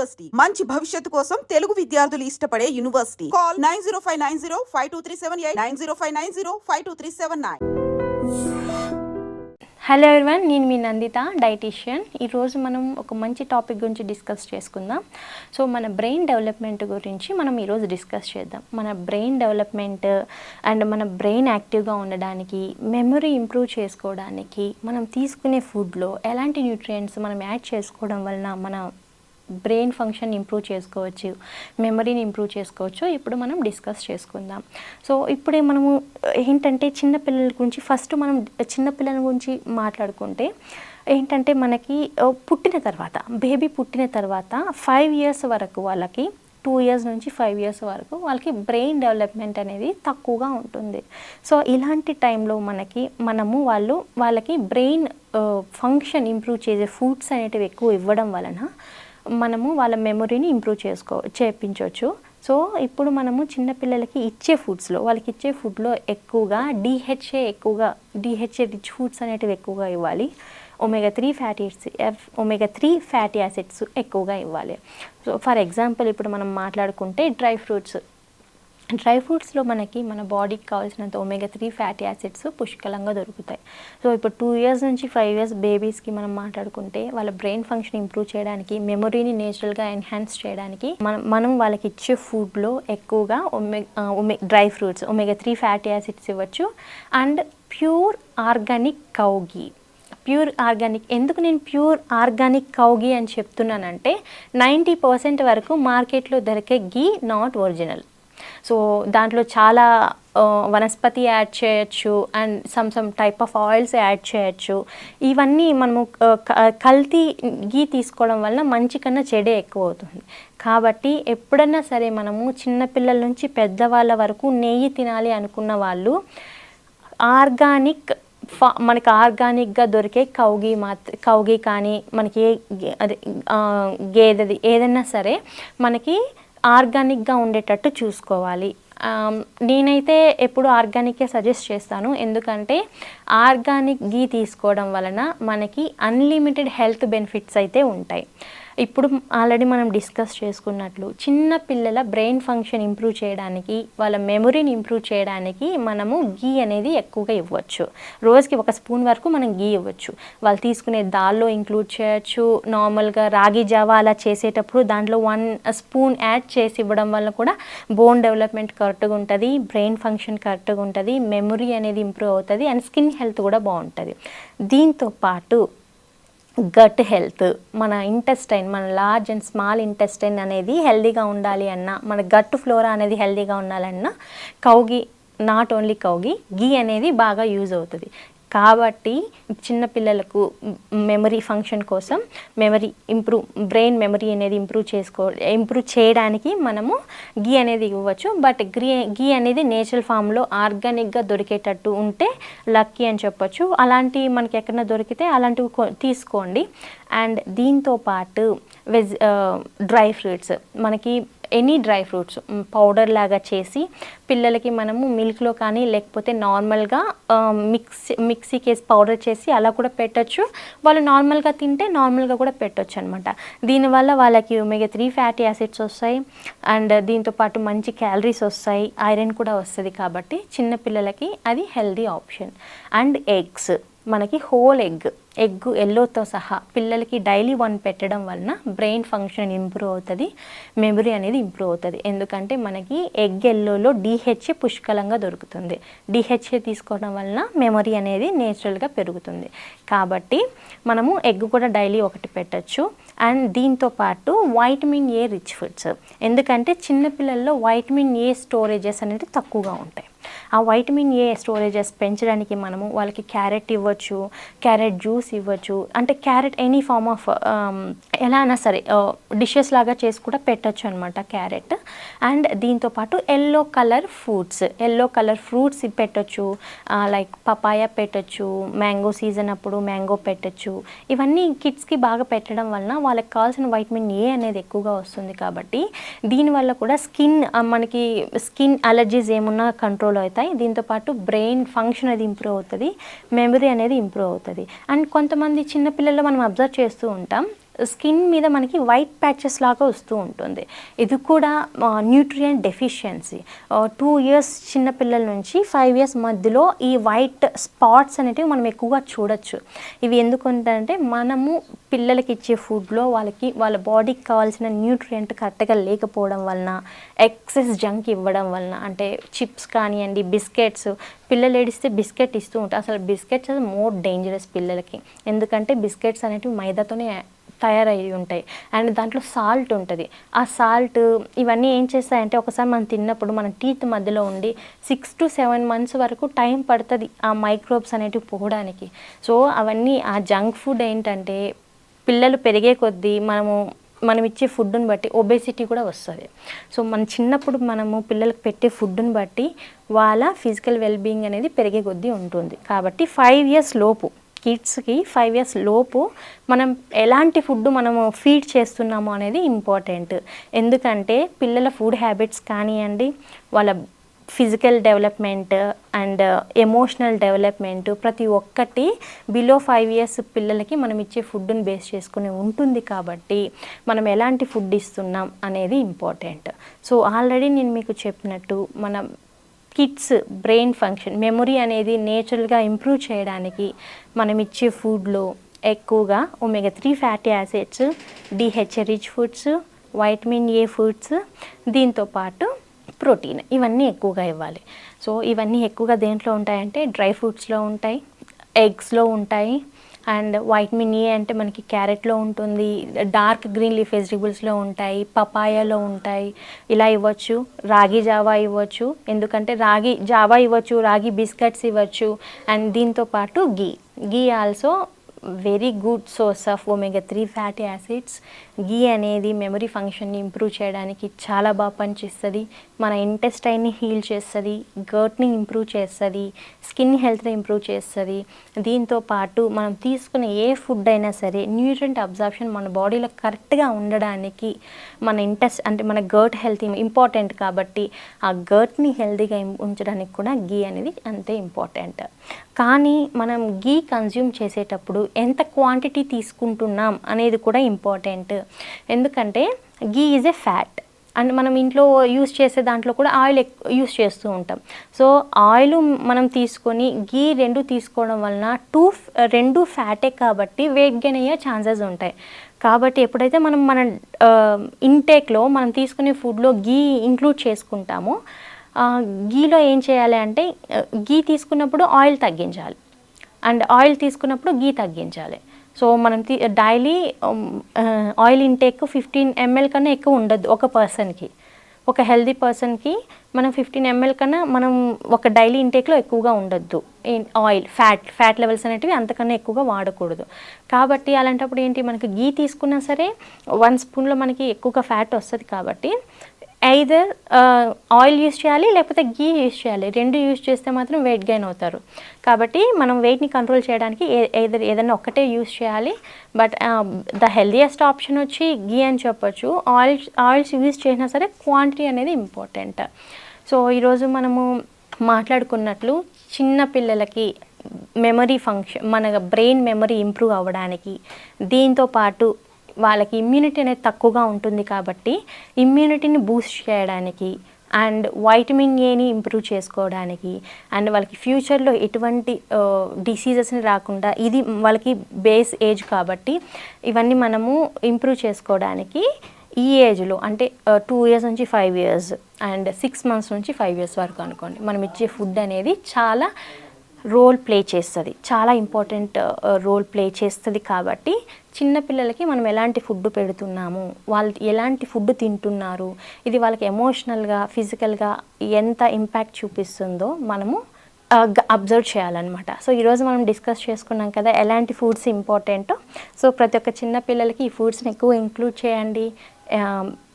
University. మంచి భవిష్యత్తు కోసం తెలుగు విద్యార్థులు ఇష్టపడే university. Call nine zero five nine zero five two three seven eight nine zero five nine zero five two three seven nine. Hello everyone నేను మీ Nanditha dietitian ఈరోజు మనం ఒక మంచి టాపిక్ గురించి డిస్కస్ చేసుకుందాం. సో మన బ్రెయిన్ డెవలప్మెంట్ గురించి మనం ఈరోజు డిస్కస్ చేద్దాం. మన బ్రెయిన్ డెవలప్మెంట్ అండ్ మన బ్రెయిన్ యాక్టివ్గా ఉండడానికి మెమరీ ఇంప్రూవ్ చేసుకోవడానికి మనం తీసుకునే ఫుడ్లో ఎలాంటి న్యూట్రియంట్స్ మనం యాడ్ చేసుకోవడం వలన మన బ్రెయిన్ ఫంక్షన్ ఇంప్రూవ్ చేసుకోవచ్చు మెమరీని ఇంప్రూవ్ చేసుకోవచ్చు. ఇప్పుడు మనం డిస్కస్ చేసుకుందాం. సో ఇప్పుడే మనము ఏంటంటే చిన్నపిల్లల గురించి ఫస్ట్ మనం చిన్నపిల్లల గురించి మాట్లాడుకుంటే ఏంటంటే మనకి పుట్టిన తర్వాత బేబీ పుట్టిన తర్వాత ఫైవ్ ఇయర్స్ వరకు వాళ్ళకి టూ ఇయర్స్ నుంచి ఫైవ్ ఇయర్స్ వరకు వాళ్ళకి బ్రెయిన్ డెవలప్మెంట్ అనేది తక్కువగా ఉంటుంది. సో ఇలాంటి టైంలో మనకి మనము వాళ్ళు వాళ్ళకి బ్రెయిన్ ఫంక్షన్ ఇంప్రూవ్ చేసే ఫుడ్స్ అనేటివి ఎక్కువ ఇవ్వడం వలన మనము వాళ్ళ మెమొరీని ఇంప్రూవ్ చేసుకో చేపించవచ్చు సో ఇప్పుడు మనము చిన్నపిల్లలకి ఇచ్చే ఫుడ్స్లో వాళ్ళకి ఇచ్చే ఫుడ్లో ఎక్కువగా డిహెచ్ఏ ఎక్కువగా డిహెచ్ఏ రిచ్ ఫుడ్స్ అనేటివి ఎక్కువగా ఇవ్వాలి. Omega three fatty F omega three fatty acids ఎక్కువగా ఇవ్వాలి. సో ఫర్ ఎగ్జాంపుల్ ఇప్పుడు మనం మాట్లాడుకుంటే డ్రై ఫ్రూట్స్ డ్రై ఫ్రూట్స్లో మనకి మన బాడీకి కావాల్సినంత ఒమేగా త్రీ ఫ్యాటీ యాసిడ్స్ పుష్కలంగా దొరుకుతాయి. సో ఇప్పుడు టూ ఇయర్స్ నుంచి ఫైవ్ ఇయర్స్ బేబీస్కి మనం మాట్లాడుకుంటే వాళ్ళ బ్రెయిన్ ఫంక్షన్ ఇంప్రూవ్ చేయడానికి మెమొరీని నేచురల్గా ఎన్హాన్స్ చేయడానికి మనం మనం వాళ్ళకి ఇచ్చే ఫుడ్లో ఎక్కువగా ఒమే ఒమే dry fruits omega three fatty acids ఇవ్వచ్చు. And pure organic cow ghee pure organic ఎందుకు నేను ప్యూర్ ఆర్గానిక్ కౌగీ అని చెప్తున్నానంటే నైంటీ పర్సెంట్ వరకు మార్కెట్లో దొరికే గీ నాట్ ఒరిజినల్ సో దాంట్లో చాలా వనస్పతి యాడ్ చేయొచ్చు and some some type of oils add చేయొచ్చు. ఇవన్నీ మనము క- కల్తీ గీ తీసుకోవడం వల్ల మంచి కన్నా చెడే ఎక్కువ అవుతుంది కాబట్టి ఎప్పుడన్నా సరే మనము చిన్నపిల్లల నుంచి పెద్దవాళ్ళ వరకు నెయ్యి తినాలి అనుకున్న వాళ్ళు ఆర్గానిక్ ఫా మనకి ఆర్గానిక్గా దొరికే కౌగి మాత్ కౌగి కానీ మనకి ఏ అదే గేదెది ఏదైనా సరే మనకి ఆర్గానిక్గా ఉండేటట్టు చూసుకోవాలి. నేనైతే ఎప్పుడు ఆర్గానికే సజెస్ట్ చేస్తాను. ఎందుకంటే ఆర్గానిక్ గీ తీసుకోవడం వలన మనకి అన్లిమిటెడ్ హెల్త్ బెనిఫిట్స్ అయితే ఉంటాయి. ఇప్పుడు ఆల్రెడీ మనం డిస్కస్ చేసుకున్నట్లు చిన్న పిల్లల బ్రెయిన్ ఫంక్షన్ ఇంప్రూవ్ చేయడానికి వాళ్ళ మెమొరీని ఇంప్రూవ్ చేయడానికి మనము గీ అనేది ఎక్కువగా ఇవ్వచ్చు. రోజుకి ఒక స్పూన్ వరకు మనం గీ ఇవ్వచ్చు. వాళ్ళు తీసుకునే దాల్లో ఇంక్లూడ్ చేయొచ్చు. నార్మల్గా రాగి జావా అలా చేసేటప్పుడు దాంట్లో వన్ స్పూన్ యాడ్ చేసి ఇవ్వడం వల్ల కూడా బోన్ డెవలప్మెంట్ కరెక్ట్గా ఉంటుంది బ్రెయిన్ ఫంక్షన్ కరెక్ట్గా ఉంటుంది మెమొరీ అనేది ఇంప్రూవ్ అవుతుంది అండ్ స్కిన్ హెల్త్ కూడా బాగుంటుంది. దీంతో పాటు గట్ హెల్త్ మన ఇంటెస్టైన్ మన లార్జ్ అండ్ స్మాల్ ఇంటెస్టైన్ అనేది హెల్దీగా ఉండాలి అన్న మన గట్ ఫ్లోరా అనేది హెల్దీగా ఉండాలన్నా కౌగి నాట్ ఓన్లీ కౌగి గీ అనేది బాగా యూజ్ అవుతుంది. కాబట్టి చిన్నపిల్లలకు మెమరీ ఫంక్షన్ కోసం మెమరీ ఇంప్రూవ్ బ్రెయిన్ మెమరీ అనేది ఇంప్రూవ్ చేసుకో ఇంప్రూవ్ చేయడానికి మనము గీ అనేది ఇవ్వచ్చు. బట్ గ్రీ గీ అనేది నేచురల్ ఫామ్లో ఆర్గానిక్గా దొరికేటట్టు ఉంటే లక్కీ అని చెప్పొచ్చు. అలాంటి మనకి ఎక్కడైనా దొరికితే అలాంటివి తీసుకోండి. అండ్ దీంతో పాటు వెజ్ డ్రై ఫ్రూట్స్. మనకి ఎనీ డ్రై ఫ్రూట్స్ పౌడర్ లాగా చేసి పిల్లలకి మనము మిల్క్లో కానీ లేకపోతే నార్మల్గా మిక్స్ మిక్సీకి వేసి పౌడర్ చేసి అలా కూడా పెట్టచ్చు. వాళ్ళు నార్మల్గా తింటే నార్మల్గా కూడా పెట్టొచ్చు అనమాట దీనివల్ల వాళ్ళకి ఒమేగా త్రీ ఫ్యాటీ యాసిడ్స్ వస్తాయి. అండ్ దీంతో పాటు మంచి క్యాలరీస్ వస్తాయి. ఐరన్ కూడా వస్తుంది కాబట్టి చిన్నపిల్లలకి అది హెల్దీ ఆప్షన్ అండ్ ఎగ్స్ మనకి హోల్ ఎగ్ ఎగ్ ఎల్లోతో సహా పిల్లలకి డైలీ వన్ పెట్టడం వలన బ్రెయిన్ ఫంక్షన్ ఇంప్రూవ్ అవుతుంది మెమరీ అనేది ఇంప్రూవ్ అవుతుంది. ఎందుకంటే మనకి ఎగ్ ఎల్లోలో డిహెచ్ఏ పుష్కలంగా దొరుకుతుంది. డిహెచ్ఏ తీసుకోవడం వలన మెమరీ అనేది నేచురల్గా పెరుగుతుంది. కాబట్టి మనము ఎగ్ కూడా డైలీ ఒకటి పెట్టచ్చు. అండ్ దీంతో పాటు వైటమిన్ ఏ రిచ్ ఫుడ్స్ ఎందుకంటే చిన్నపిల్లల్లో వైటమిన్ ఏ స్టోరేజెస్ అనేది తక్కువగా ఉంటాయి. ఆ వైటమిన్ ఏ స్టోరేజెస్ పెంచడానికి మనము వాళ్ళకి క్యారెట్ ఇవ్వచ్చు క్యారెట్ జ్యూస్ ఇవ్వచ్చు అంటే క్యారెట్ ఎనీ ఫార్మ్ ఆఫ్ ఎలా అయినా సరే డిషెస్ లాగా చేసి కూడా పెట్టచ్చు అనమాట క్యారెట్. అండ్ దీంతోపాటు yellow colour fruits yellow colour fruits పెట్టచ్చు. లైక్ పపాయ పెట్టచ్చు మ్యాంగో సీజన్ అప్పుడు మ్యాంగో పెట్టచ్చు. ఇవన్నీ కిడ్స్కి బాగా పెట్టడం వలన వాళ్ళకి కావాల్సిన వైటమిన్ ఏ అనేది ఎక్కువగా వస్తుంది కాబట్టి దీనివల్ల కూడా స్కిన్ మనకి స్కిన్ అలర్జీస్ ఏమున్నా కంట్రోల్ అవుతాయి. దీంతోపాటు బ్రెయిన్ ఫంక్షన్ అది ఇంప్రూవ్ అవుతుంది. మెమరీ అనేది ఇంప్రూవ్ అవుతుంది. అండ్ కొంతమంది చిన్నపిల్లల్లో మనం అబ్జర్వ్ చేస్తూ ఉంటాం. స్కిన్ మీద మనకి వైట్ ప్యాచెస్ లాగా వస్తూ ఉంటుంది. ఇది కూడా న్యూట్రియంట్ డెఫిషియన్సీ. టూ ఇయర్స్ చిన్నపిల్లల నుంచి ఫైవ్ ఇయర్స్ మధ్యలో ఈ వైట్ స్పాట్స్ అనేటివి మనం ఎక్కువగా చూడొచ్చు. ఇవి ఎందుకంటే మనము పిల్లలకి ఇచ్చే ఫుడ్లో వాళ్ళకి వాళ్ళ బాడీకి కావాల్సిన న్యూట్రియంట్ కరెక్ట్గా లేకపోవడం వలన ఎక్సెస్ జంక్ ఇవ్వడం వలన అంటే చిప్స్ కానివ్వండి బిస్కెట్స్ పిల్లలు ఏడిస్తే బిస్కెట్ ఇస్తూ ఉంటారు. అసలు బిస్కెట్స్ అది మోర్ డేంజరస్ పిల్లలకి. ఎందుకంటే బిస్కెట్స్ అనేటివి మైదాతోనే తయారయ్యి ఉంటాయి. అండ్ దాంట్లో సాల్ట్ ఉంటుంది. ఆ సాల్ట్ ఇవన్నీ ఏం చేస్తాయంటే ఒకసారి మనం తిన్నప్పుడు మన టీత్ మధ్యలో ఉండి సిక్స్ టు సెవెన్ మంత్స్ వరకు టైం పడుతుంది ఆ మైక్రోబ్స్ అనేటివి పోవడానికి. సో అవన్నీ ఆ జంక్ ఫుడ్ ఏంటంటే పిల్లలు పెరిగే కొద్దీ మనము మనం ఇచ్చే ఫుడ్ని బట్టి ఒబేసిటీ కూడా వస్తుంది. సో మన చిన్నప్పుడు మనము పిల్లలకు పెట్టే ఫుడ్ని బట్టి వాళ్ళ ఫిజికల్ వెల్బీయింగ్ అనేది పెరిగే కొద్దీ ఉంటుంది. కాబట్టి ఫైవ్ ఇయర్స్ లోపు కిడ్స్కి ఫైవ్ ఇయర్స్ లోపు మనం ఎలాంటి ఫుడ్ మనము ఫీడ్ చేస్తున్నాము అనేది ఇంపార్టెంట్. ఎందుకంటే పిల్లల ఫుడ్ హ్యాబిట్స్ కానివ్వండి వాళ్ళ physical development and emotional development ప్రతి ఒక్కటి బిలో ఫైవ్ ఇయర్స్ పిల్లలకి మనం ఇచ్చే ఫుడ్ని బేస్ చేసుకుని ఉంటుంది కాబట్టి మనం ఎలాంటి ఫుడ్ ఇస్తున్నాం అనేది ఇంపార్టెంట్. సో ఆల్రెడీ నేను మీకు చెప్పినట్టు మనం కిడ్స్ బ్రెయిన్ ఫంక్షన్ మెమొరీ అనేది నేచురల్గా ఇంప్రూవ్ చేయడానికి మనం ఇచ్చే ఫుడ్లో ఎక్కువగా omega three fatty acids D H rich foods vitamin A foods దీంతో పాటు ప్రోటీన్ ఇవన్నీ ఎక్కువగా ఇవ్వాలి. సో ఇవన్నీ ఎక్కువగా దేంట్లో ఉంటాయంటే డ్రై ఫ్రూట్స్లో ఉంటాయి ఎగ్స్లో ఉంటాయి అండ్ వైటమిన్ ఏ అంటే మనకి క్యారెట్లో ఉంటుంది డార్క్ గ్రీన్ లీఫ్ వెజిటబుల్స్లో ఉంటాయి పపాయాలో ఉంటాయి. ఇలా ఇవ్వచ్చు రాగి జావా ఇవ్వచ్చు ఎందుకంటే రాగి జావా ఇవ్వచ్చు రాగి బిస్కెట్స్ ఇవ్వచ్చు అండ్ దీంతో పాటు ghee ghee also very good source of omega three fatty acids ghee అనేది మెమరీ ఫంక్షన్ని ఇంప్రూవ్ చేయడానికి చాలా బాగా పనిచేస్తుంది. మన ఇంటెస్టైన్ని హీల్ చేస్తుంది గర్ట్ని ఇంప్రూవ్ చేస్తుంది స్కిన్ హెల్త్ని ఇంప్రూవ్ చేస్తుంది. దీంతో పాటు మనం తీసుకునే ఏ ఫుడ్ అయినా సరే న్యూట్రియంట్ అబ్జార్ప్షన్ మన బాడీలో కరెక్ట్గా ఉండడానికి మన ఇంటెస్ట్ అంటే మన గర్ట్ హెల్త్ ఇంపార్టెంట్ కాబట్టి ఆ గర్ట్ని హెల్తీగా ఉంచడానికి కూడా గీ అనేది అంతే ఇంపార్టెంట్. కానీ మనం గీ కన్జ్యూమ్ చేసేటప్పుడు ఎంత క్వాంటిటీ తీసుకుంటున్నాం అనేది కూడా ఇంపార్టెంట్. ఎందుకంటే ghee is a fat and మనం ఇంట్లో యూస్ చేసే దాంట్లో కూడా ఆయిల్ యూస్ చేస్తూ ఉంటాం. సో ఆయిల్ మనం తీసుకొని గీ రెండు తీసుకోవడం వలన టూ రెండు ఫ్యాటే కాబట్టి వెయిట్ గెయిన్ అయ్యే ఛాన్సెస్ ఉంటాయి. కాబట్టి ఎప్పుడైతే మనం మన ఇంటేక్లో మనం తీసుకునే ఫుడ్లో గీ ఇంక్లూడ్ చేసుకుంటామో గీలో ఏం చేయాలి అంటే గీ తీసుకున్నప్పుడు ఆయిల్ తగ్గించాలి. అండ్ ఆయిల్ తీసుకున్నప్పుడు గీ తగ్గించాలి. సో మనం daily oil intake fifteen ML కన్నా ఎక్కువ ఉండద్దు ఒక పర్సన్కి. ఒక హెల్దీ పర్సన్కి మనం ఫిఫ్టీన్ ఎంఎల్ కన్నా మనం ఒక డైలీ ఇంటేక్లో ఎక్కువగా ఉండొద్దు. ఆయిల్ ఫ్యాట్ ఫ్యాట్ లెవెల్స్ అనేటివి అంతకన్నా ఎక్కువగా వాడకూడదు. కాబట్టి అలాంటప్పుడు ఏంటి? మనకి గీ తీసుకున్నా సరే వన్ స్పూన్లో మనకి ఎక్కువగా ఫ్యాట్ వస్తుంది కాబట్టి ఐదర్ ఆయిల్ యూస్ చేయాలి లేకపోతే గీ యూస్ చేయాలి. రెండు యూస్ చేస్తే మాత్రం వెయిట్ గెయిన్ అవుతారు. కాబట్టి మనం వెయిట్ని కంట్రోల్ చేయడానికి ఏదర్ ఏదైనా ఒక్కటే యూస్ చేయాలి. బట్ ద హెల్దియెస్ట్ ఆప్షన్ వచ్చి గీ అని చెప్పొచ్చు. ఆయిల్స్ ఆయిల్స్ యూస్ చేసినా సరే క్వాంటిటీ అనేది ఇంపార్టెంట్ సో ఈరోజు మనము మాట్లాడుకున్నట్లు చిన్న పిల్లలకి మెమరీ ఫంక్షన్ మన బ్రెయిన్ మెమరీ ఇంప్రూవ్ అవ్వడానికి దీంతో పాటు వాళ్ళకి ఇమ్యూనిటీ అనేది తక్కువగా ఉంటుంది కాబట్టి ఇమ్యూనిటీని బూస్ట్ చేయడానికి అండ్ వైటమిన్ ఏని ఇంప్రూవ్ చేసుకోవడానికి అండ్ వాళ్ళకి ఫ్యూచర్లో ఎటువంటి డిసీజెస్ని రాకుండా ఇది వాళ్ళకి బేస్ ఏజ్ కాబట్టి ఇవన్నీ మనము ఇంప్రూవ్ చేసుకోవడానికి ఈ ఏజ్లో అంటే టూ ఇయర్స్ నుంచి five years and six months నుంచి ఫైవ్ ఇయర్స్ వరకు అనుకోండి. మనం ఇచ్చే ఫుడ్ అనేది చాలా రోల్ ప్లే చేస్తుంది. చాలా ఇంపార్టెంట్ రోల్ ప్లే చేస్తుంది కాబట్టి చిన్నపిల్లలకి మనం ఎలాంటి ఫుడ్ పెడుతున్నాము వాళ్ళు ఎలాంటి ఫుడ్ తింటున్నారు ఇది వాళ్ళకి ఎమోషనల్గా ఫిజికల్గా ఎంత ఇంపాక్ట్ చూపిస్తుందో మనము uh, అబ్జర్వ్ చేయాలన్నమాట. సో ఈరోజు మనం డిస్కస్ చేసుకున్నాం కదా ఎలాంటి ఫుడ్స్ ఇంపార్టెంటో సో ప్రతి ఒక్క చిన్న పిల్లలకి ఈ ఫుడ్స్ని ఎక్కువ ఇంక్లూడ్ చేయండి.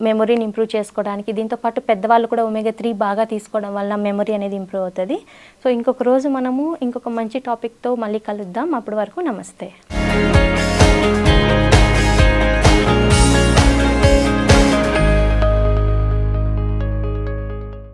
మెమొరీని ఇంప్రూవ్ చేసుకోవడానికి. దీంతో పాటు పెద్దవాళ్ళు కూడా ఒమేగా త్రీ బాగా తీసుకోవడం వల్ల మెమొరీ అనేది ఇంప్రూవ్ అవుతుంది. సో ఇంకొక రోజు మనము ఇంకొక మంచి టాపిక్తో మళ్ళీ కలుద్దాం. అప్పటి వరకు నమస్తే.